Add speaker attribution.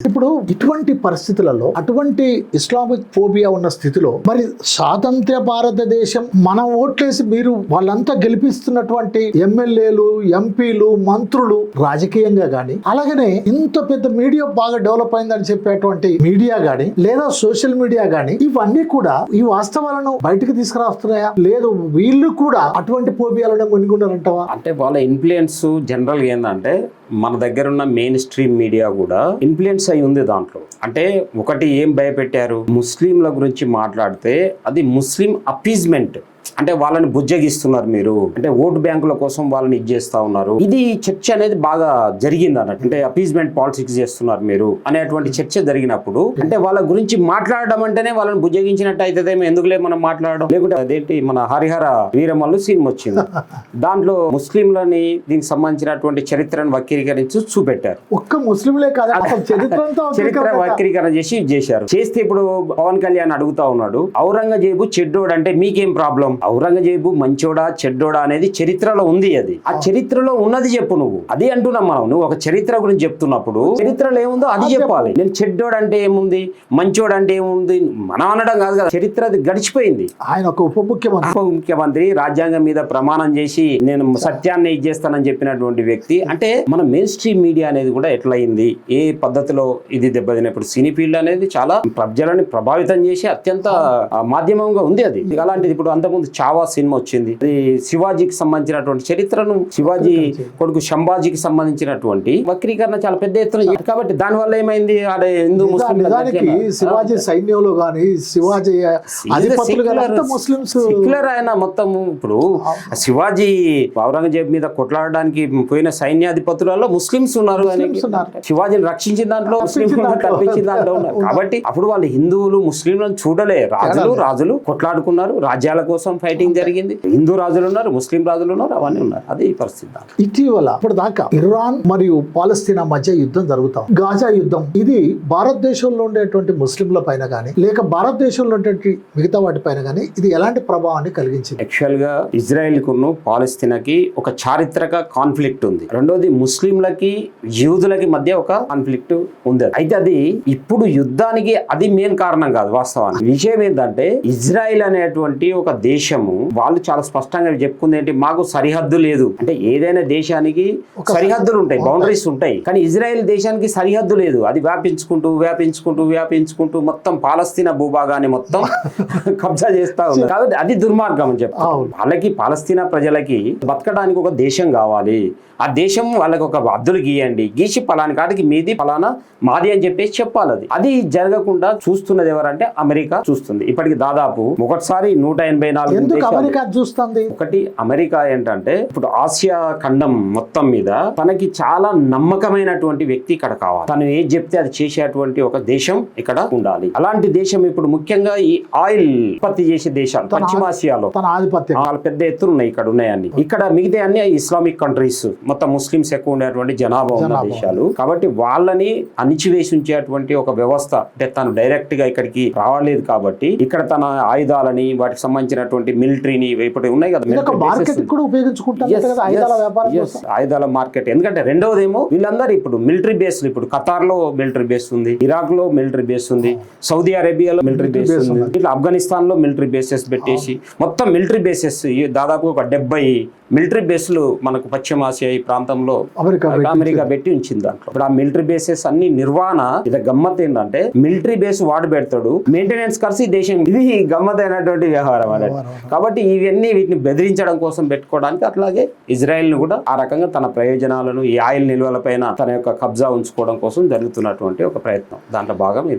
Speaker 1: ఇప్పుడు ఇటువంటి పరిస్థితులలో అటువంటి ఇస్లామిక్ ఫోబియా ఉన్న స్థితిలో మరి స్వాతంత్ర భారతదేశం మన ఓట్లేసి మీరు వాళ్ళంతా గెలిపిస్తున్నటువంటి ఎమ్మెల్యేలు ఎంపీలు మంత్రులు రాజకీయంగా గాని అలాగనే ఇంత పెద్ద మీడియా బాగా డెవలప్ అయిందని చెప్పేటువంటి మీడియా గాని లేదా సోషల్ మీడియా గాని ఇవన్నీ కూడా ఈ వాస్తవాలను బయటకు తీసుకురాస్తున్నాయా? లేదు వీళ్ళు కూడా అటువంటి ఫోబియాలను మునిగున్నారంటవా
Speaker 2: అంటే వాళ్ళ ఇన్ఫ్లుయెన్స్ జనరల్ ఏంటంటే మన దగ్గర ఉన్న మెయిన్ స్ట్రీమ్ మీడియా కూడా ఇన్ఫ్లుయెన్స్ అయి ఉంది దాంట్లో. అంటే ఒకటి ఏం భయపెట్టారు? ముస్లింల గురించి మాట్లాడితే అది ముస్లిం అపీజ్మెంట్ అంటే వాళ్ళని బుజ్జగిస్తున్నారు మీరు. అంటే ఓటు బ్యాంకుల కోసం వాళ్ళని ఇది చేస్తా ఉన్నారు. ఇది చర్చ అనేది బాగా జరిగింది అన్నట్టు. అంటే అపీజ్మెంట్ పాలిటిక్స్ చేస్తున్నారు మీరు అనేటువంటి చర్చ జరిగినప్పుడు. అంటే వాళ్ళ గురించి మాట్లాడడం అంటేనే వాళ్ళని బుజ్జగించినట్టు అవుతుందేమో ఎందుకులే మనం మాట్లాడడం? లేకుంటే అదేంటి మన హరిహర వీరమల్లు సినిమా వచ్చింది. దాంట్లో ముస్లింలని దీనికి సంబంధించినటువంటి చరిత్రను వక్రీకరించి చూపెట్టారు.
Speaker 1: ఒక్క ముస్లింలే కాదు చరిత్ర వక్రీకరణ.
Speaker 2: చేసి చేశారు. చేస్తే ఇప్పుడు పవన్ కళ్యాణ్ అడుగుతా ఉన్నాడు ఔరంగజేబు చెడ్డోడు అంటే మీకేం ప్రాబ్లం? ఔరంగజేబు మంచోడా చెడ్డోడా అనేది చరిత్రలో ఉంది అది. ఆ చరిత్రలో ఉన్నది చెప్పు నువ్వు. అది అంటున్నాం మనం. నువ్వు ఒక చరిత్ర గురించి చెప్తున్నప్పుడు చరిత్రలో ఏముందో అది చెప్పాలి. నేను చెడ్డోడు అంటే ఏముంది? మంచోడు అంటే ఏముంది? మనం అనడం కాదు కదా. చరిత్ర అది గడిచిపోయింది.
Speaker 1: ఆయన ఒక ఉప ముఖ్యమంత్రి.
Speaker 2: ఉప ముఖ్యమంత్రి రాజ్యాంగం మీద ప్రమాణం చేసి నేను సత్యాన్ని ఇచ్చేస్తానని చెప్పినటువంటి వ్యక్తి. అంటే మన మెయిన్ స్ట్రీమ్ మీడియా అనేది కూడా ఎట్లయింది? ఏ పద్ధతిలో ఇది దెబ్బతినప్పుడు సినీ ఫీల్డ్ అనేది చాలా ప్రజలని ప్రభావితం చేసి అత్యంత మాధ్యమంగా ఉంది అది. అలాంటిది ఇప్పుడు అంతకుముందు చావా సినిమా వచ్చింది. అది శివాజీకి సంబంధించినటువంటి చరిత్రను శివాజీ కొడుకు శంభాజీకి సంబంధించినటువంటి వక్రీకరణ చాలా పెద్ద ఎత్తున. కాబట్టి దాని వల్ల ఏమైంది? ఆడే హిందూ ముస్లిం
Speaker 1: శివాజీ సైన్యంలో గాని శివాజీ ముస్లిమ్స్
Speaker 2: సెక్యులర్ ఆయన మొత్తం ఇప్పుడు శివాజీ ఔరంగజేబ్ మీద కొట్లాడడానికి పోయిన సైన్యాధిపతులలో ముస్లిమ్స్ ఉన్నారు. శివాజీని రక్షించిన దాంట్లో ముస్లిం తప్పించిన దాంట్లో ఉన్నారు. కాబట్టి అప్పుడు వాళ్ళు హిందువులు ముస్లింలను చూడలే. రాజులు రాజులు కొట్లాడుకున్నారు. రాజ్యాల కోసం ఫైటింగ్ జరిగింది. హిందూ రాజులు ఉన్నారు ముస్లిం రాజులు ఉన్నారు అవన్నీ ఉన్నారు. అదే ఈ పరిస్థితి.
Speaker 1: ఇటీవల ఇప్పటిదాకా ఇరాన్ మరియు పాలస్తీనా మధ్య యుద్ధం జరుగుతాం గాజా యుద్ధం ఇది భారతదేశంలో ఉండేటువంటి ముస్లింల పైన కానీ లేక భారతదేశంలో ఉండేటువంటి మిగతా వాటి పైన కానీ ఇది ఎలాంటి ప్రభావాన్ని కలిగించింది?
Speaker 2: యాక్చువల్గా ఇజ్రాయెల్ కును పాలస్తీనాకి ఒక చారిత్రక కాన్ఫ్లిక్ట్ ఉంది. రెండోది ముస్లింలకి యూదులకి మధ్య ఒక కాన్ఫ్లిక్ట్ ఉంది. అయితే అది ఇప్పుడు యుద్ధానికి అది మెయిన్ కారణం కాదు వాస్తవానికి. విషయం ఏంటంటే ఇజ్రాయెల్ అనేటువంటి ఒక దేశము వాళ్ళు చాలా స్పష్టంగా చెప్పుకుంది ఏంటి మాకు సరిహద్దు లేదు. అంటే ఏదైనా దేశానికి సరిహద్దులు ఉంటాయి బౌండరీస్ ఉంటాయి. కానీ ఇజ్రాయెల్ దేశానికి సరిహద్దు లేదు. అది వ్యాపించుకుంటూ వ్యాపించుకుంటూ వ్యాపించుకుంటూ మొత్తం పాలస్తీనా భూభాగాన్ని మొత్తం కబ్జా చేస్తా ఉంది. కాబట్టి అది దుర్మార్గం అని చెప్తాను. వాళ్ళకి పాలస్తీనా ప్రజలకి బతకడానికి ఒక దేశం కావాలి. ఆ దేశం వాళ్ళకి ఒక హద్దులు గీయండి. గీసి పలాని కాడికి మీది పలానా మాది అని చెప్పేసి చెప్పాలి అది. అది జరగకుండా చూస్తున్నది ఎవరంటే అమెరికా చూస్తుంది. ఇప్పటికి దాదాపు ఒకటిసారి నూట ఎనభై నాలుగు
Speaker 1: ఎందుకు అమెరికా చూస్తుంది?
Speaker 2: ఒకటి అమెరికా ఏంటంటే ఇప్పుడు ఆసియా ఖండం మొత్తం మీద తనకి చాలా నమ్మకమైనటువంటి వ్యక్తి ఇక్కడ కావాలి. తను ఏది చెప్తే అది చేసేటువంటి ఒక దేశం ఇక్కడ ఉండాలి. అలాంటి దేశం ఇప్పుడు ముఖ్యంగా ఈ ఆయిల్ ఉత్పత్తి చేసే దేశాలు పశ్చిమాసియాలో
Speaker 1: తన ఆధిపత్యం.
Speaker 2: చాలా పెద్ద ఎత్తున ఉన్నాయి ఇక్కడ ఉన్నాయన్ని ఇక్కడ మిగతా అన్ని ఇస్లామిక్ కంట్రీస్ మొత్తం ముస్లిమ్స్ ఎక్కువ ఉండేటువంటి జనాభా ఉన్న. దేశాలు. కాబట్టి వాళ్ళని అణిచివేసి ఉంచేటువంటి ఒక వ్యవస్థ అంటే తను డైరెక్ట్గా ఇక్కడికి రావలేదు కాబట్టి ఇక్కడ తన ఆయుధాలని వాటికి సంబంధించినటువంటి మిలిటరీని ఇప్పుడు ఉన్నాయి కదా
Speaker 1: మార్కెట్ కూడా ఉపయోగించుకుంటారు ఆయుధాల
Speaker 2: మార్కెట్ ఎందుకంటే రెండవది ఏమో వీళ్ళందరూ ఇప్పుడు మిలిటరీ బేస్ ఇప్పుడు ఖతార్లో మిలిటరీ బేస్ ఉంది ఇరాక్లో మిలిటరీ బేస్ ఉంది సౌదీ అరేబియాలో మిలిటరీ బేస్ ఉంది. ఇట్లా ఆఫ్ఘనిస్తాన్లో మిలిటరీ బేసెస్ పెట్టేసి మొత్తం మిలిటరీ బేసెస్ దాదాపు ఒక డెబ్బై మిలిటరీ బేస్లు మనకు పశ్చిమ ఆసియా ఈ ప్రాంతంలో
Speaker 1: అమెరికా పెట్టి
Speaker 2: ఉంచింది. దాంట్లో. ఇప్పుడు ఆ మిలిటరీ బేసెస్ అన్ని నిర్వహణ ఇది గమ్మత్ ఏంటంటే మిలిటరీ బేస్ వాడు పెడతాడు మెయింటెనెన్స్ ఖర్చు ఈ దేశం ఇది గమ్మత్ అయినటువంటి వ్యవహారం అనేది కాబట్టి ఇవన్నీ వీటిని బెదిరించడం కోసం పెట్టుకోవడానికి అట్లాగే ఇజ్రాయెల్ను కూడా ఆ రకంగా తన ప్రయోజనాలను ఈ ఆయిల్ నిల్వల పైన తన యొక్క కబ్జా ఉంచుకోవడం కోసం జరుగుతున్నటువంటి ఒక ప్రయత్నం. దాంట్లో భాగం ఇది.